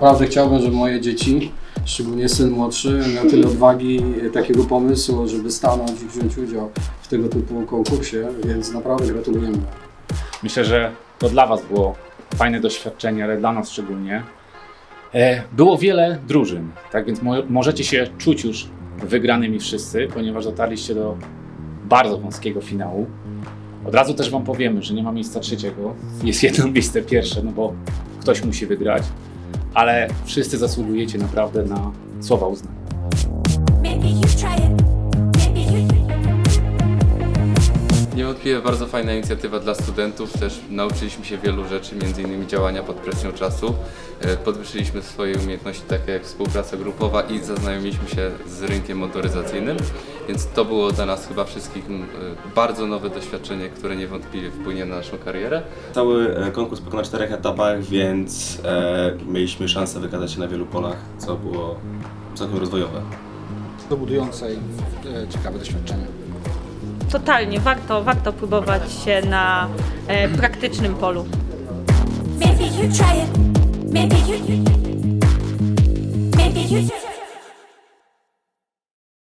Naprawdę chciałbym, żeby moje dzieci, szczególnie syn młodszy, miał tyle odwagi, e, takiego pomysłu, żeby stanąć i wziąć udział w tego typu konkursie, więc naprawdę gratulujemy. Myślę, że to dla Was było fajne doświadczenie, ale dla nas szczególnie. E, Było wiele drużyn, tak więc mo możecie się czuć już wygranymi wszyscy, ponieważ dotarliście do bardzo wąskiego finału. Od razu też Wam powiemy, że nie ma miejsca trzeciego, jest jedno miejsce pierwsze, no bo ktoś musi wygrać, ale wszyscy zasługujecie naprawdę na słowa uznania. Niewątpliwie bardzo fajna inicjatywa dla studentów, też nauczyliśmy się wielu rzeczy, m.in. działania pod presją czasu. E, Podwyższyliśmy swoje umiejętności takie jak współpraca grupowa i zaznajomiliśmy się z rynkiem motoryzacyjnym, więc to było dla nas chyba wszystkich e, bardzo nowe doświadczenie, które niewątpliwie wpłynie na naszą karierę. Cały e, konkurs pokonał na czterech etapach, więc e, mieliśmy szansę wykazać się na wielu polach, co było całkiem rozwojowe. do budującej e, ciekawe doświadczenie. Totalnie, warto, warto próbować się na e, praktycznym polu. Maybe you try it. Maybe.